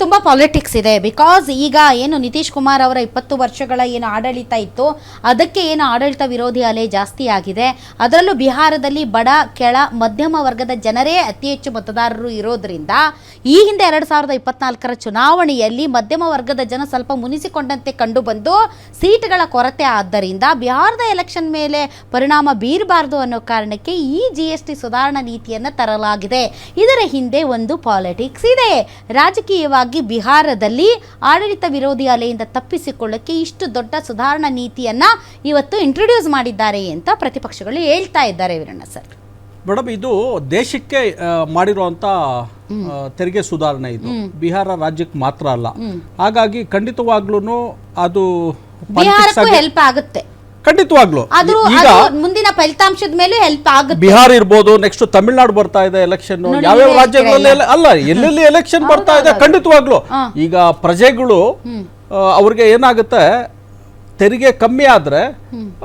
ತುಂಬಾ ಪಾಲಿಟಿಕ್ಸ್ ಇದೆ. ಬಿಕಾಸ್ ಈಗ ಏನು ನಿತೀಶ್ ಕುಮಾರ್ ಅವರ ಇಪ್ಪತ್ತು ವರ್ಷಗಳ ಏನು ಆಡಳಿತ ಇತ್ತು, ಅದಕ್ಕೆ ಏನು ಆಡಳಿತ ವಿರೋಧಿ ಅಲೆ ಜಾಸ್ತಿ ಆಗಿದೆ. ಅದರಲ್ಲೂ ಬಿಹಾರದಲ್ಲಿ ಬಡ, ಕೆಳ, ಮಧ್ಯಮ ವರ್ಗದ ಜನರೇ ಅತಿ ಹೆಚ್ಚು ಮತದಾರರು ಇರೋದ್ರಿಂದ, ಈ ಹಿಂದೆ ಎರಡು ಸಾವಿರದ ಇಪ್ಪತ್ನಾಲ್ಕರ ಚುನಾವಣೆಯಲ್ಲಿ ಮಧ್ಯಮ ವರ್ಗದ ಜನ ಸ್ವಲ್ಪ ಮುನಿಸಿಕೊಂಡಂತೆ ಕಂಡುಬಂದು ಸೀಟ್ಗಳ ಕೊರತೆ ಆದ್ದರಿಂದ ಬಿಹಾರದ ಎಲೆಕ್ಷನ್ ಮೇಲೆ ಪರಿಣಾಮ ಬೀರಬಾರದು ಅನ್ನೋ ಕಾರಣಕ್ಕೆ ಈ ಜಿ ಎಸ್ ಟಿ ಸುಧಾರಣಾ ನೀತಿಯನ್ನು ತರಲಾಗಿದೆ. ಇದರ ಹಿಂದೆ ಒಂದು ಪಾಲಿಟಿಕ್ಸ್ ಇದೆ. ರಾಜಕೀಯವಾಗಿ ಬಿಹಾರದಲ್ಲಿ ಆಡಳಿತ ವಿರೋಧಿ ಅಲೆಯಿಂದ ತಪ್ಪಿಸಿಕೊಳ್ಳಕ್ಕೆ ಇಷ್ಟು ದೊಡ್ಡ ಸುಧಾರಣಾ ನೀತಿಯನ್ನ ಇವತ್ತು ಇಂಟ್ರೊಡ್ಯೂಸ್ ಮಾಡಿದ್ದಾರೆ ಅಂತ ಪ್ರತಿಪಕ್ಷಗಳು ಹೇಳ್ತಾ ಇದ್ದಾರೆ ವೀರಣ್ಣ ಸರ್. ಮೇಡಮ್ ಇದು ದೇಶಕ್ಕೆ ಮಾಡಿರುವಂತ ತೆರಿಗೆ ಸುಧಾರಣೆ ಇದು. ಬಿಹಾರ ರಾಜ್ಯಕ್ಕೆ ಮಾತ್ರ ಅಲ್ಲ. ಹಾಗಾಗಿ ಖಂಡಿತವಾಗ್ಲೂ ಅದು ಹೆಲ್ಪ್ ಆಗುತ್ತೆ. ಖಂಡಿತವಾಗ್ಲೂ. ಈಗ ಮುಂದಿನ ಫಲಿತಾಂಶದ ಮೇಲೆ ಹೆಲ್ಪ್ ಆಗುತ್ತೆ. ಬಿಹಾರ್ ಇರ್ಬೋದು ನೆಕ್ಸ್ಟ್ ತಮಿಳ್ನಾಡು ಬರ್ತಾ ಇದೆ ಎಲೆಕ್ಷನ್ ಯಾವ್ಯಾವ ರಾಜ್ಯಗಳಲ್ಲಿ ಅಲ್ಲ ಎಲ್ಲೆಲ್ಲಿ ಎಲೆಕ್ಷನ್ ಬರ್ತಾ ಇದೆ ಖಂಡಿತವಾಗ್ಲು. ಈಗ ಪ್ರಜೆಗಳು ಅವ್ರಿಗೆ ಏನಾಗುತ್ತೆ? ತೆರಿಗೆ ಕಮ್ಮಿ ಆದ್ರೆ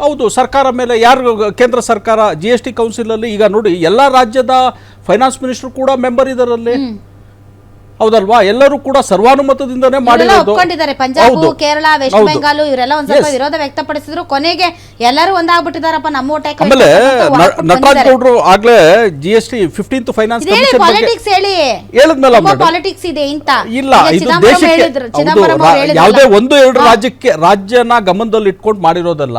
ಹೌದು ಸರ್ಕಾರ ಮೇಲೆ ಯಾರು ಕೇಂದ್ರ ಸರ್ಕಾರ ಜಿ ಎಸ್ ಟಿ ಕೌನ್ಸಿಲ್ ಅಲ್ಲಿ ಈಗ ನೋಡಿ ಎಲ್ಲಾ ರಾಜ್ಯದ ಫೈನಾನ್ಸ್ ಮಿನಿಸ್ಟರ್ ಕೂಡ ಮೆಂಬರ್ ಇದರಲ್ಲಿ ಹೌದಲ್ವಾ? ಎಲ್ಲರೂ ಕೂಡ ಸರ್ವಾನುಮತದಿಂದನೇ ಮಾಡಿರೋದು. ಒಪ್ಕೊಂಡಿದ್ದಾರೆ. ಪಂಜಾಬ್ ಕೇರಳ ವೆಸ್ಟ್. ಬೆಂಗಾಲ್ ಇವರೆಲ್ಲ ಒಂದ್ ಸ್ವಲ್ಪ ವಿರೋಧ ವ್ಯಕ್ತಪಡಿಸಿದ್ರು. ಕೊನೆಗೆ ಎಲ್ಲರೂ ಒಂದಾಗ್ಬಿಟ್ಟಿದಾರಪ್ಪ ನಮ್ಮ ಓಟ್ ಆಮೇಲೆ ನಟರಾಜ್. ಗೌಡ್ರು ಆಗ್ಲೇ G S T fifteenth finance commission politics ಹೇಳಿ. ಹೇಳಿದ್ನಲ್ಲ ಪೊಲಿಟಿಕ್ಸ್ ಇದೆ ಇಂತ. ಇಲ್ಲ ಇದು ದೇಶಕ್ಕೆ. ಯಾವುದೇ ಒಂದು ಎರಡು ರಾಜ್ಯಕ್ಕೆ ರಾಜ್ಯನ ಗಮನದಲ್ಲಿ ಇಟ್ಕೊಂಡು ಮಾಡಿರೋದಲ್ಲ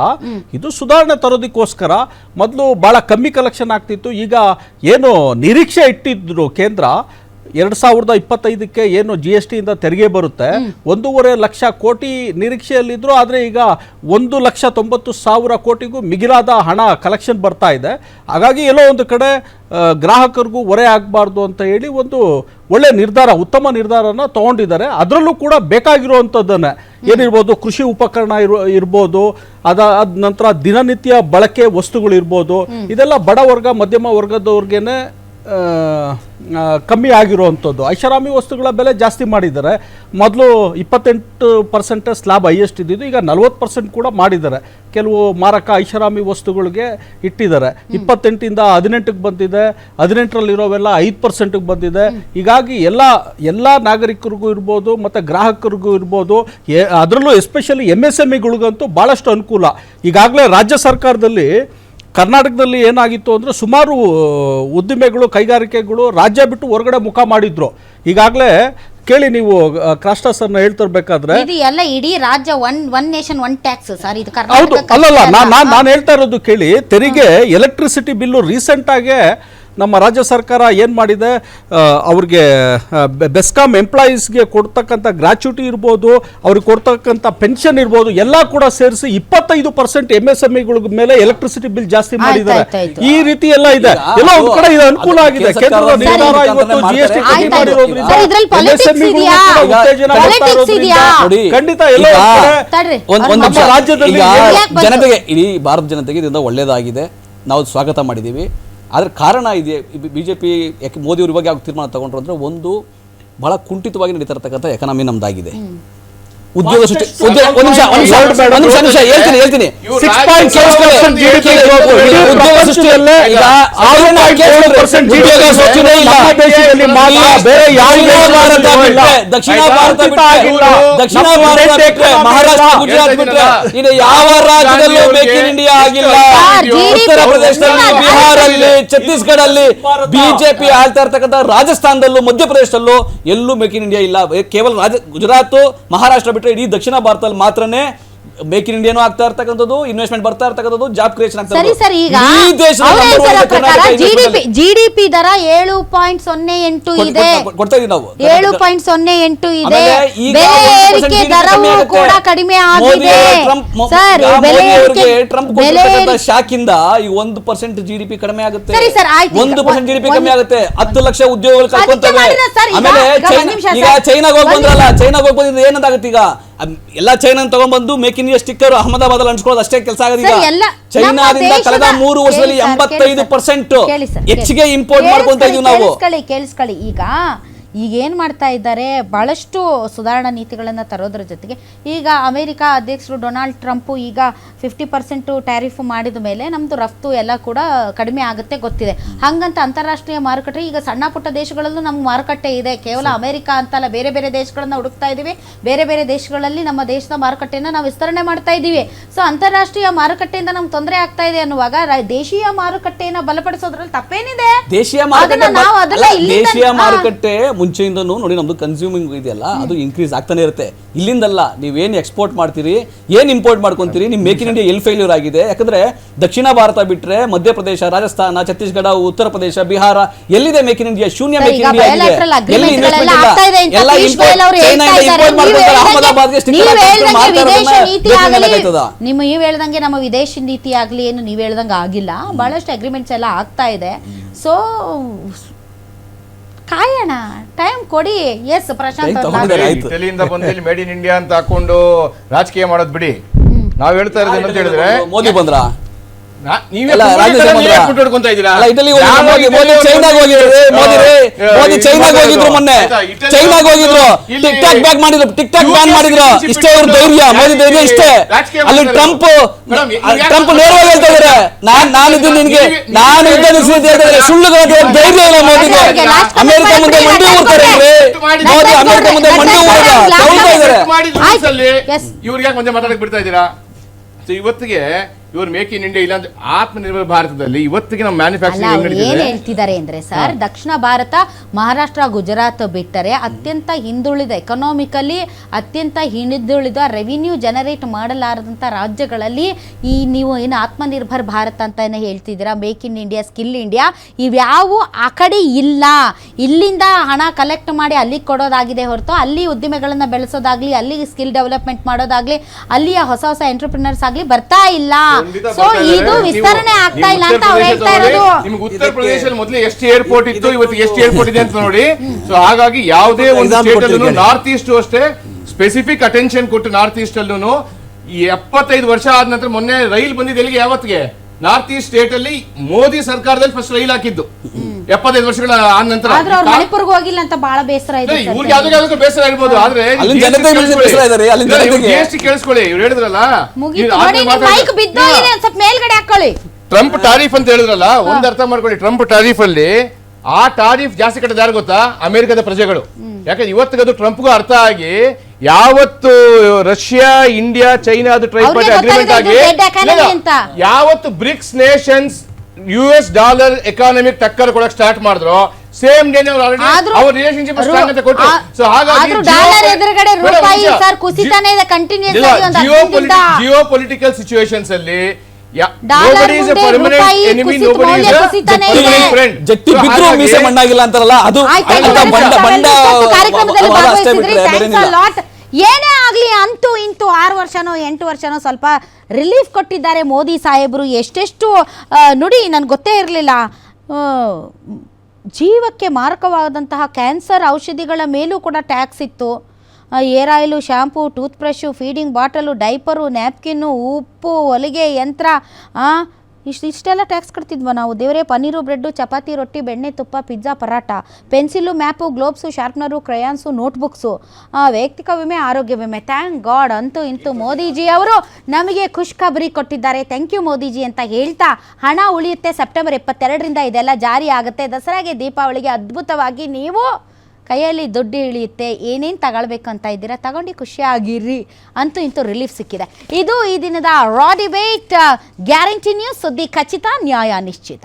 ಇದು ಸುಧಾರಣೆ ತರೋದಕ್ಕೋಸ್ಕರ ಮೊದಲು ಬಹಳ ಕಮ್ಮಿ ಕಲೆಕ್ಷನ್ ಆಗ್ತಿತ್ತು. ಈಗ ಏನು ನಿರೀಕ್ಷೆ ಇಟ್ಟಿದ್ರು ಕೇಂದ್ರ ಎರಡ್ ಸಾವಿರದ ಇಪ್ಪತ್ತೈದಕ್ಕೆ ಏನು ಜಿ ಎಸ್ ಟಿಯಿಂದ ತೆರಿಗೆ ಬರುತ್ತೆ. ಒಂದೂವರೆ ಲಕ್ಷ ಕೋಟಿ ನಿರೀಕ್ಷೆಯಲ್ಲಿದ್ರು ಆದರೆ ಈಗ ಒಂದು ಲಕ್ಷ ತೊಂಬತ್ತು ಸಾವಿರ ಕೋಟಿಗೂ ಮಿಗಿಲಾದ ಹಣ ಕಲೆಕ್ಷನ್ ಬರ್ತಾ ಇದೆ. ಹಾಗಾಗಿ ಎಲ್ಲೋ ಒಂದು ಕಡೆ ಗ್ರಾಹಕರಿಗೂ ಹೊರೆ ಆಗಬಾರ್ದು ಅಂತ ಹೇಳಿ ಒಂದು ಒಳ್ಳೆ ನಿರ್ಧಾರ ಉತ್ತಮ ನಿರ್ಧಾರನ ತಗೊಂಡಿದ್ದಾರೆ. ಅದರಲ್ಲೂ ಕೂಡ ಬೇಕಾಗಿರುವಂಥದ್ದನ್ನೇ ಏನಿರ್ಬೋದು ಕೃಷಿ ಉಪಕರಣ ಇರೋ ಇರ್ಬೋದು ಅದ ಅದ ನಂತರ ದಿನನಿತ್ಯ ಬಳಕೆ ವಸ್ತುಗಳು ಇರ್ಬೋದು ಇದೆಲ್ಲ ಬಡ ವರ್ಗ ಮಧ್ಯಮ ವರ್ಗದವ್ರಿಗೇನೆ ಆ, ಕಮ್ಮಿ ಆಗಿರುವಂಥದ್ದು. ಐಷಾರಾಮಿ ವಸ್ತುಗಳ ಬೆಲೆ ಜಾಸ್ತಿ ಮಾಡಿದ್ದಾರೆ. ಮೊದಲು ಇಪ್ಪತ್ತೆಂಟು ಪರ್ಸೆಂಟ್ ಸ್ಲಾಬ್ ಹೈಯೆಸ್ಟ್ ಇದ್ದಿದ್ದು, ಈಗ ನಲ್ವತ್ತು ಪರ್ಸೆಂಟ್ ಕೂಡ ಮಾಡಿದ್ದಾರೆ. ಕೆಲವು ಮಾರಕ ಐಷಾರಾಮಿ ವಸ್ತುಗಳಿಗೆ ಇಟ್ಟಿದ್ದಾರೆ. ಇಪ್ಪತ್ತೆಂಟಿಂದ ಹದಿನೆಂಟಕ್ಕೆ ಬಂದಿದೆ. ಹದಿನೆಂಟರಲ್ಲಿರೋವೆಲ್ಲ ಐದು ಪರ್ಸೆಂಟಿಗೆ ಬಂದಿದೆ. ಹೀಗಾಗಿ ಎಲ್ಲ ಎಲ್ಲ ನಾಗರಿಕರಿಗೂ ಇರ್ಬೋದು, ಮತ್ತು ಗ್ರಾಹಕರಿಗೂ ಇರ್ಬೋದು ಅದರಲ್ಲೂ ಎಸ್ಪೆಷಲಿ ಎಂ ಎಸ್ ಎಂ ಇಗಳಿಗಂತೂ ಭಾಳಷ್ಟು ಅನುಕೂಲ. ಈಗಾಗಲೇ ರಾಜ್ಯ ಸರ್ಕಾರದಲ್ಲಿ ಕರ್ನಾಟಕದಲ್ಲಿ ಏನಾಗಿತ್ತು ಅಂದರೆ ಸುಮಾರು ಉದ್ದಿಮೆಗಳು ಕೈಗಾರಿಕೆಗಳು ರಾಜ್ಯ ಬಿಟ್ಟು ಹೊರಗಡೆ ಮುಖ ಮಾಡಿದ್ರು. ಈಗಾಗಲೇ ಕೇಳಿ ನೀವು ಕ್ರಾಸ್ಟರ್ಸನ್ನು ಹೇಳ್ತಿರ್ಬೇಕಾದ್ರೆ ಇದು ಎಲ್ಲ ಇಡೀ ರಾಜ್ಯ one one nation one tax sir. ಇದು ಹೌದು ಅಲ್ಲಲ್ಲ ನಾನು ನಾನು ಹೇಳ್ತಾ ಇರೋದು ಕೇಳಿ ತೆರಿಗೆ ಎಲೆಕ್ಟ್ರಿಸಿಟಿ ಬಿಲ್ಲು ರೀಸೆಂಟಾಗೆ ನಮ್ಮ ರಾಜ್ಯ ಸರ್ಕಾರ ಏನು ಮಾಡಿದೆ? ಆ, ಅವ್ರಿಗೆ ಬೆಸ್ಕಾಮ್ ಎಂಪ್ಲಾಯೀಸ್ಗೆ ಕೊಡ್ತಕ್ಕಂಥ ಗ್ರಾಚ್ಯುಟಿ ಇರ್ಬೋದು ಅವ್ರಿಗೆ ಕೊಡ್ತಕ್ಕಂಥ ಪೆನ್ಷನ್ ಇರ್ಬೋದು ಎಲ್ಲ ಕೂಡ ಸೇರಿಸಿ ಇಪ್ಪತ್ತೈದು ಪರ್ಸೆಂಟ್ ಎಂ ಎಸ್ ಎಂ ಇಗಳ ಮೇಲೆ ಎಲೆಕ್ಟ್ರಿಸಿಟಿ ಬಿಲ್ ಜಾಸ್ತಿ ಮಾಡಿದ್ದಾರೆ. ಈ ರೀತಿ ಎಲ್ಲ ಇದೆ. ಎಲ್ಲ ಒಂದು ಕಡೆ ಇದು ಅನುಕೂಲ ಆಗಿದೆ. ಕೇಂದ್ರ ಕೇಂದ್ರದ ಸರ್ಕಾರ ನಿರ್ಧಾರ ಇವತ್ತು ಜಿ ಎಸ್ ಟಿ ಕಡಿಮೆ. ಮಾಡಿರೋದ್ರಿಂದ ಖಂಡಿತ ಎಲ್ಲ. ರಾಜ್ಯದಲ್ಲಿ ಜನತೆಗೆ ಇಡೀ ಭಾರತ ಜನತೆಗೆ ಇದರಿಂದ ಒಳ್ಳೇದಾಗಿದೆ. ನಾವು ಸ್ವಾಗತ ಮಾಡಿದ್ದೀವಿ. ಆದ್ರೆ ಕಾರಣ ಇದೆ. ಬಿಜೆಪಿ ಯಾಕೆ ಮೋದಿ ಅವ್ರ ಬಗ್ಗೆ ಯಾವ ತೀರ್ಮಾನ ತಗೊಂಡ್ರು ಅಂದರೆ ಒಂದು ಭಾಳ ಕುಂಠಿತವಾಗಿ ನಡೀತಾ ಇರತಕ್ಕಂಥ ಎಕನಾಮಿ ನಮ್ದಾಗಿದೆ. ಉದ್ಯೋಗ ಸೃಷ್ಟಿ ಉದ್ಯೋಗ ಒಂದ್ ನಿಮಿಷ ಒಂದ್ ನಿಮಿಷ ಒಂದ್ ನಿಮಿಷ ನಿಮಿಷ ಹೇಳ್ತೀನಿ ಹೇಳ್ತೀನಿ Six point seven growth. ಉದ್ಯೋಗ ಸೃಷ್ಟಿಯಲ್ಲೇ ಈಗ ಆರು point ಏಳು percent GDP ಉದ್ಯೋಗ ಸೃಷ್ಟಿನೇ ಇಲ್ಲ. ದೇಶದಲ್ಲಿ ಮಾತ್ರ ಬೇರೆ ಯಾವ ದಕ್ಷಿಣ ಭಾರತ ಇಲ್ಲ. ದಕ್ಷಿಣ ಭಾರತ ದಕ್ಷಿಣ ಮಹಾರಾಷ್ಟ್ರ ಗುಜರಾತ್ ಬಿಟ್ಟರೆ ಇನ್ನು ಯಾವ ರಾಜ್ಯದಲ್ಲೂ ಮೇಕ್ ಇನ್ ಇಂಡಿಯಾ ಆಗಿಲ್ಲ ಉತ್ತರ ಪ್ರದೇಶದಲ್ಲಿ. ಬಿಹಾರಲ್ಲಿ ಛತ್ತೀಸ್ಗಢಲ್ಲಿ ಬಿಜೆಪಿ ಆಳ್ತಾ ಇರ್ತಕ್ಕಂಥ ರಾಜಸ್ಥಾನದಲ್ಲೂ ಮಧ್ಯಪ್ರದೇಶದಲ್ಲೂ ಎಲ್ಲೂ ಮೇಕ್ ಇನ್ ಇಂಡಿಯಾ ಇಲ್ಲ ಕೇವಲ ರಾಜ ಗುಜರಾತ್ ಮಹಾರಾಷ್ಟ್ರ ಬಿಟ್ರೆ ಇಡೀ ದಕ್ಷಿಣ ಭಾರತದಲ್ಲಿ ಮಾತ್ರನೇ ಮೇಕ್ ಇನ್ ಇಂಡಿಯಾನು ಆಗ್ತಾ ಇರ್ತಕ್ಕಂಥದ್ದು ಇನ್ವೆಸ್ಟ್ಮೆಂಟ್ ಬರ್ತಾ ಇರ್ತಕ್ಕಂಥದ್ದು ಜಾಬ್ ಕ್ರಿಯೇಷನ್ ಆಗ್ತಾ ಸರಿ ಸರ್ ಈಗ ಈ ದೇಶದ ಅವ್ರ number one ಹೇಳ್ತಿರೋ ಪ್ರಕಾರ investment ಜಿಡಿಪಿ. ಜಿಡಿಪಿ ದರ ಏಳು ಪಾಯಿಂಟ್ ಸೊನ್ನೆ ಎಂಟು ಕೊಡ್- ಇದೆ. ಕೊಡ್- ಕೊಡ್ತಾ ಇದೀವಿ ನಾವು. ಏಳು ಪಾಯಿಂಟ್ ಸೊನ್ನೆ ಎಂಟು ಇದೆ. ಆಮೇಲೆ ಈಗ ಬೆಲೆ 1% ಏರಿಕೆ ದರವೂ ಕಮ್ಮಿ ಆಗುತ್ತೆ. ಕೂಡ ಕಡಿಮೆ ಮೋದಿ ಆಗಿದೆ. ಅವರ ಟ್ರಂಪ್ ಮೊ- ಸರ್ ಈಗ ಬೆಲೆ ಮೋದಿ ಅವರಿಗೆ ಏರಿಕೆ ಟ್ರಂಪ್ ಬೆಲೆ ಕೊಟ್ಟಿರ್ತಕ್ಕಂಥ ಏರಿಕೆ- ಶಾಕಿಂದ ಈ ಒಂದು ಪರ್ಸೆಂಟ್ ಜಿಡಿಪಿ ಕಡಿಮೆ ಆಗುತ್ತೆ. ಸರಿ ಸರ್, ಆಯ್ತು. ಈಗ. ಒಂದು ಪರ್ಸೆಂಟ್ ಜಿಡಿಪಿ ಡಿ ಕಮ್ಮಿ ಆಗುತ್ತೆ. ಹತ್ತು ಲಕ್ಷ ಉದ್ಯೋಗಗಳು ಅದಕ್ಕೆ ಕಳ್ಕೊಂತವೆ. ಸರ್, ಈಗ- ಆಮೇಲೆ ಈಗ ಒಂದ್ ಚೈನಾ- ನಿಮಿಷ ಈಗ ಸರ್. ಚೈನಾಗ ಹೋಗಿ ಬಂದ್ರಲ್ಲ ಚೈನಾಗ ಹೋಗಿ ಬಂದಿದ್ದು ಏನಂತಾಗುತ್ತೆ ಈಗ? ಎಲ್ಲ ಚೈನಾ ತಗೊಂಡ್ಬಂದು make in India sticker Ahmedabad ಅಲ್ಲಿ ಅಂಟಿಸ್ಕೊಳ್ಳೋದು ಅಷ್ಟೇ ಕೆಲಸ ಆಗೋದಿಲ್ಲ ಚೈನಾದಿಂದ ಕಳೆದ ಮೂರು ವರ್ಷದಲ್ಲಿ ಎಂಬತ್ತೈದು ಪರ್ಸೆಂಟ್ ಹೆಚ್ಚಿಗೆ ಇಂಪೋರ್ಟ್ ಮಾಡ್ಕೊಂತ ಇದೀವಿ ನಾವು. ಕೇಳಿಸ್ಕೊಳ್ಳಿ. ಈಗ ಈಗ ಏನು ಮಾಡ್ತಾ ಇದ್ದಾರೆ? ಭಾಳಷ್ಟು ಸುಧಾರಣಾ ನೀತಿಗಳನ್ನು ತರೋದ್ರ ಜೊತೆಗೆ ಈಗ ಅಮೆರಿಕ ಅಧ್ಯಕ್ಷರು ಡೊನಾಲ್ಡ್ ಟ್ರಂಪು ಈಗ ಫಿಫ್ಟಿ ಪರ್ಸೆಂಟು ಟ್ಯಾರಿಫ್ ಮಾಡಿದ ಮೇಲೆ ನಮ್ಮದು ರಫ್ತು ಎಲ್ಲ ಕೂಡ ಕಡಿಮೆ ಆಗುತ್ತೆ ಗೊತ್ತಿದೆ. ಹಾಗಂತ ಅಂತಾರಾಷ್ಟ್ರೀಯ ಮಾರುಕಟ್ಟೆ ಈಗ ಸಣ್ಣ ಪುಟ್ಟ ದೇಶಗಳಲ್ಲೂ ನಮ್ಗೆ ಮಾರುಕಟ್ಟೆ ಇದೆ. ಕೇವಲ ಅಮೆರಿಕ ಅಂತಲ್ಲ ಬೇರೆ ಬೇರೆ ದೇಶಗಳನ್ನ ಹುಡುಕ್ತಾ ಇದ್ದೀವಿ ಬೇರೆ ಬೇರೆ ದೇಶಗಳಲ್ಲಿ ನಮ್ಮ ದೇಶದ ಮಾರುಕಟ್ಟೆಯನ್ನು ನಾವು ವಿಸ್ತರಣೆ ಮಾಡ್ತಾ ಇದ್ದೀವಿ ಸೊ ಅಂತಾರಾಷ್ಟ್ರೀಯ ಮಾರುಕಟ್ಟೆಯಿಂದ ನಮ್ಗೆ ತೊಂದರೆ ಆಗ್ತಾ ಇದೆ ಅನ್ನುವಾಗ ದೇಶೀಯ ಮಾರುಕಟ್ಟೆಯನ್ನು ಬಲಪಡಿಸೋದ್ರಲ್ಲಿ ತಪ್ಪೇನಿದೆ? ದೇಶೀಯ ಮಾರುಕಟ್ಟೆ ಮುಂಚೆಯಿಂದನೂ ನೋಡಿ ನಮ್ದು ಕನ್ಸ್ಯೂಮಿಂಗ್ ಇದೆಯಲ್ಲ ಅದು ಇನ್ಕ್ರೀಸ್ ಆಗ್ತಾನೆ ಇರುತ್ತೆ. ಇಲ್ಲಿಂದಲ್ಲ ನೀವೇನು ಎಕ್ಸ್ಪೋರ್ಟ್ ಮಾಡ್ತೀರಿ ಏನು ಇಂಪೋರ್ಟ್ ಮಾಡ್ಕೊಂತೀರಿ ನಿಮ್ಮ ಮೇಕ್ ಇನ್ ಇಂಡಿಯಾ ಎಲ್ಲಿ ಫೇಲ್ಯೂರ್ ಆಗಿದೆ? ಯಾಕಂದ್ರೆ ದಕ್ಷಿಣ ಭಾರತ ಬಿಟ್ರೆ ಮಧ್ಯಪ್ರದೇಶ ರಾಜಸ್ಥಾನ ಛತ್ತೀಸ್ಗಢ ಉತ್ತರ ಪ್ರದೇಶ ಬಿಹಾರ ಎಲ್ಲಿದೆ ಮೇಕ್ ಇನ್ ಇಂಡಿಯಾ ಶೂನ್ಯ ಮೇಕ್ ಇನ್ ಇಂಡಿಯಾ ಎಲ್ಲಿ ನಿಮ್ಮ ನೀವು ಹೇಳ್ದಂಗೆ ನಮ್ಮ ವಿದೇಶಿ ನೀತಿ ಆಗಲಿ ಏನು ನೀವು ಹೇಳ್ದಂಗೆ ಆಗಿಲ್ಲ. ಬಹಳಷ್ಟು ಅಗ್ರಿಮೆಂಟ್ಸ್ ಎಲ್ಲ ಆಗ್ತಾ ಇದೆ. ಸೊ ಕಾಯೋಣ. ಟೈಮ್ ಕೊಡಿ. ಎಸ್ ಪ್ರಶಾಂತ್ Time ಅವ್ರು. ಆಯ್ತು. ಇಟಲಿಯಿಂದ ಬಂದು ಇಲ್ಲಿ ಮೇಡ್ ಇನ್ ಇಂಡಿಯಾ ಅಂತ ಹಾಕೊಂಡು ರಾಜಕೀಯ ಮಾಡೋದ್ ಬಿಡಿ. ನಾವ್ ಹೇಳ್ತಾ ಇರೋದು? ಏನಂತ ಹೇಳಿದ್ರೆ ಮೋದಿ ಬಂದ್ರ? ಹೋಗಿದ್ರು ಮೋದಿ, ಮೋದಿ ಮೋದಿ ಮೋದಿ ಮೊನ್ನೆ. ಚೈನಾಗ್ ಹೋಗಿದ್ರು. ಟಿಕ್ ಟಾಕ್ ಬ್ಯಾನ್ ಮಾಡಿದ್ರು, ಟಿಕ್ ಟಾಕ್ ಬ್ಯಾನ್ ಮಾಡಿದ್ರು. ಇಷ್ಟೇ ಅವ್ರ ಧೈರ್ಯ, ಮೋದಿ ಧೈರ್ಯ ಇಷ್ಟೇ. ಅಲ್ಲಿ ಟ್ರಂಪ್ ಟ್ರಂಪ್ ಮಾತಾಡ್ತಾ ನೇರವಾಗಿ ಹೇಳ್ತಾ ಇದಾರೆ. ನಾನ್ ನಾನಿದ್ದು ನಿನ್ಗೆ. ನಾನು ನೀವು ಯುದ್ಧ ನಿಲ್ಲಿಸಿ ಅಂತ ಹೇಳಿದ್ರೆ ಸುಳ್ಳು ಧೈರ್ಯ ಇಲ್ಲ ಮೋದಿಗೆ. ಅಮೆರಿಕ ಮುಂದೆ ಮಂಡಿ ಊರ್ತಾರೆ. ಮೋದಿ ಅಮೆರಿಕ ಮುಂದೆ ಮಂಡಿ ಊರಲ್ಲ ತಗೊಳ್ತಾ ಇದಾರೆ. ಇವ್ರಿಗೆ ಯಾಕೆ ಒಂದೇ ಮಾತಾಡಕ್ ಬಿಡ್ತಾ ಇದ್ದೀರಾ? ಸೊ ಇವತ್ತಿಗೆ ಇವ್ರು ಮೇಕ್ ಇನ್ ಇಂಡಿಯಾ ಇಲ್ಲಾಂದ್ರೆ ಆತ್ಮನಿರ್ಭರ ಭಾರತದಲ್ಲಿ ಇವತ್ತಿಗೆ ನಮ್ಮ ಅಲ್ಲ ಮ್ಯಾನುಫ್ಯಾಕ್ಚರಿಂಗ್ ಏನ್ ಹೇಳ್ತಿದ್ದಾರೆ ಅಂದ್ರೆ ಸರ್ ದಕ್ಷಿಣ ಭಾರತ ಮಹಾರಾಷ್ಟ್ರ ಗುಜರಾತ್ ಬಿಟ್ಟರೆ ಅತ್ಯಂತ ಹಿಂದುಳಿದ ಎಕನಾಮಿಕಲಿ ಅತ್ಯಂತ ಹಿಂದುಳಿದ ರೆವಿನ್ಯೂ ಜನರೇಟ್ ಮಾಡಲಾರದಂತ ರಾಜ್ಯಗಳಲ್ಲಿ ಈ ನೀವು ಏನು ಆತ್ಮನಿರ್ಭರ್ ಭಾರತ ಅಂತ ಏನ ಹೇಳ್ತಿದ್ದೀರಾ? Make in India skill India ಇವ್ಯಾವು ಆ ಕಡೆ ಇಲ್ಲ. ಇಲ್ಲಿಂದ ಹಣ ಕಲೆಕ್ಟ್ ಮಾಡಿ ಅಲ್ಲಿಗೆ ಕೊಡೋದಾಗಿದೆ ಹೊರತು ಅಲ್ಲಿ ಉದ್ದಿಮೆಗಳನ್ನು ಬೆಳೆಸೋದಾಗ್ಲಿ ಅಲ್ಲಿ ಸ್ಕಿಲ್ ಡೆವಲಪ್ಮೆಂಟ್ ಮಾಡೋದಾಗ್ಲಿ ಅಲ್ಲಿಯ ಹೊಸ ಹೊಸ ಎಂಟರ್ಪ್ರಿನರ್ಸ್ ಆಗಲಿ ಬರ್ತಾ ಇಲ್ಲ. ಖಂಡಿತ ಸೊ ಇದು ವಿಸ್ತರಣೆ ಆಗ್ತಾ ಇಲ್ಲ ಉತ್ತರ ಅಂತ ಅವ್ರು ಪ್ರದೇಶ ಹೇಳ್ತಾ ಇರೋದು. ನಿಮ್ಗೆ ಉತ್ತರ ಪ್ರದೇಶದಲ್ಲಿ ಮೊದಲು ಎಷ್ಟು ಏರ್ಪೋರ್ಟ್ ಇತ್ತು ಇವತ್ತು ಎಷ್ಟು ಏರ್ಪೋರ್ಟ್ ಇದೆ ಅಂತ ನೋಡಿ. ಸೊ ಹಾಗಾಗಿ ಯಾವುದೇ ಒಂದು ಸ್ಟೇಟ್ ಅಲ್ಲೂ ನಾರ್ತ್ ಈಸ್ಟ್ ಅಷ್ಟೇ ಸ್ಪೆಸಿಫಿಕ್ ಅಟೆನ್ಷನ್ ಕೊಟ್ಟು ನಾರ್ತ್ ಈಸ್ಟ್ ಅಲ್ಲೂ ಈ ಎಪ್ಪತ್ತೈದು ವರ್ಷ ಆದ ನಂತರ ಮೊನ್ನೆ ರೈಲ್ ಬಂದಿದೆ ಎಲ್ಲಿಗೆ ಯಾವತ್ತಿಗೆ? ನಾರ್ತ್ ಈಸ್ಟ್ ಸ್ಟೇಟ್ ಅಲ್ಲಿ ಮೋದಿ ಸರ್ಕಾರದಲ್ಲಿ ಫಸ್ಟ್ ರೈಲ್ ಹಾಕಿದ್ದು. ಎಪ್ಪತ್ತೈದು ವರ್ಷಗಳ ಆನಂತರ ನಂತರ. ಆದ್ರೆ ಅವ್ರು ಮಣಿಪುರ್ಗೆ ಹೋಗಿಲ್ಲ ಅಂತ ಬಹಳ ಬೇಸರ ಇದೆ. ಇವ್ರಿಗೆ ಯಾವ್ದೋ ಬೇಸರ ಇರ್ಬೋದು ಆದ್ರೆ ಅಲ್ಲಿನ ಜನತೆ ಬೇಸರ ಇದ್ದಾರೆ, ಅಲ್ಲಿನ ಜನತೆಗೆ. ಜಿ ಎಸ್ ಟಿ ಕೇಳಿಸ್ಕೊಳ್ಳಿ. ಇವ್ರು ಹೇಳಿದ್ರಲ್ಲ? ಮೇಲ್ಗಡೆ ಹಾಕೊಳ್ಳಿ. ಟ್ರಂಪ್ ಟಾರಿಫ್ ಅಂತ ಹೇಳಿದ್ರಲ್ಲ ಒಂದ್ ಅರ್ಥ ಮಾಡ್ಕೊಳ್ಳಿ. ಟ್ರಂಪ್ ಟಾರಿಫ್ ಅಲ್ಲಿ ಆ ಟಾರಿಫ್ ಜಾಸ್ತಿ ಕಟ್ಟದ ಯಾರು ಗೊತ್ತಾ? ಅಮೆರಿಕದ ಪ್ರಜೆಗಳು. ಯಾಕಂದ್ರೆ ಇವತ್ತಿಗದು ಅದು ಟ್ರಂಪ್ಗೂ ಅರ್ಥ ಆಗಿ ಯಾವತ್ತು ರಷ್ಯಾ ಇಂಡಿಯಾ ಚೈನಾ ಅದು ಟ್ರೈ ಅವ್ರಿಗೆ ಅಗ್ರಿಮೆಂಟ್ ಆಗಿ. ಯಾವತ್ತು BRICS nations U S dollar economic ಟಕ್ಕರ್ ಕೊಡಕ್ ಸ್ಟಾರ್ಟ್ ಮಾಡಿದ್ರು ಸೇಮ್ ಡೇ ಅವ್ರು ಆಲ್ರೆಡಿ ಆದ್ರೂ- ಅವ್ರ ರಿಲೇಶನ್ಶಿಪ್ ಆ- ಸೊ ಹಾಗಾಗಿ ಡಾಲರ್ ಎದುರುಗಡೆ ರೂಪಾಯಿ ಸರ್ ಕುಸಿತಾನೆ ಇದೆ ಕಂಟಿನ್ಯೂಸ್ ಆಗಿ ಒಂದು ಜಿಯೋ ಪೊಲಿಟಿಕಲ್ ಸಿಚುವೇಶನ್ಸ್ ಅಲ್ಲಿ ಜಟ್ಟಿ ಬಿದ್ರು ಮೀಸೆ ಮಣ್ಣಾಗಿಲ್ಲ ಅಂತಾರಲ್ಲ ಅದು ಅಂತ ಬಂಡ ಅಷ್ಟೇ ಏನೇ ಆಗಲಿ ಅಂತೂ ಇಂತೂ ಆರು ವರ್ಷನೋ ಎಂಟು ವರ್ಷನೋ ಸ್ವಲ್ಪ ರಿಲೀಫ್ ಕೊಟ್ಟಿದ್ದಾರೆ ಮೋದಿ ಸಾಹೇಬರು ಎಷ್ಟೆಷ್ಟು ನುಡಿ ನನಗೆ ಗೊತ್ತೇ ಇರಲಿಲ್ಲ ಜೀವಕ್ಕೆ ಮಾರಕವಾದಂತಹ ಕ್ಯಾನ್ಸರ್ ಔಷಧಿಗಳ ಮೇಲೂ ಕೂಡ ಟ್ಯಾಕ್ಸ್ ಇತ್ತು hair oil shampoo tooth feeding bottle, diaper, napkin, ಉಪ್ಪು, ಹೊಲಿಗೆ ಯಂತ್ರ ಇಷ್ಟು, ಇಷ್ಟೆಲ್ಲ ಟ್ಯಾಕ್ಸ್ ಕಟ್ತಿದ್ವ ನಾವು? ದೇವರೇ, ಪನ್ನೀರು, ಬ್ರೆಡ್ಡು, ಚಪಾತಿ, ರೊಟ್ಟಿ, ಬೆಣ್ಣೆ, ತುಪ್ಪ, pizza paratha pencil, map, globes, sharpener, crayons, notebooks ವೈಯಕ್ತಿಕ ವಿಮೆ, ಆರೋಗ್ಯ ವಿಮೆ. ಥ್ಯಾಂಕ್ ಗಾಡ್ ಅಂತೂ ಇಂತೂ ಮೋದಿಜಿ ಅವರು ನಮಗೆ ಖುಷ್ ಖಬರಿ ಕೊಟ್ಟಿದ್ದಾರೆ. ಥ್ಯಾಂಕ್ ಯು ಮೋದಿಜಿ ಅಂತ ಹೇಳ್ತಾ ಹಣ ಉಳಿಯುತ್ತೆ ಸೆಪ್ಟೆಂಬರ್ ಇಪ್ಪತ್ತೆರಡರಿಂದ ಇದೆಲ್ಲ ಜಾರಿ ಆಗುತ್ತೆ. ದಸರಾಗೆ ದೀಪಾವಳಿಗೆ ಅದ್ಭುತವಾಗಿ ನೀವು ಕೈಯಲ್ಲಿ ದುಡ್ಡು ಇಳಿಯುತ್ತೆ, ಏನೇನು ತಗೊಳ್ಬೇಕು ಅಂತ ಇದ್ದೀರಾ, ತಗೊಂಡು ಖುಷಿಯಾಗಿರ್ರಿ ಅಂತೂ ಇಂತೂ ರಿಲೀಫ್ ಸಿಕ್ಕಿದೆ. ಇದು ಈ ದಿನದ ರಾ ಡಿಬೇಟ್ ಗ್ಯಾರಂಟಿ ನ್ಯೂಸ್ ಸುದ್ದಿ ಖಚಿತ, ನ್ಯಾಯ ನಿಶ್ಚಿತ.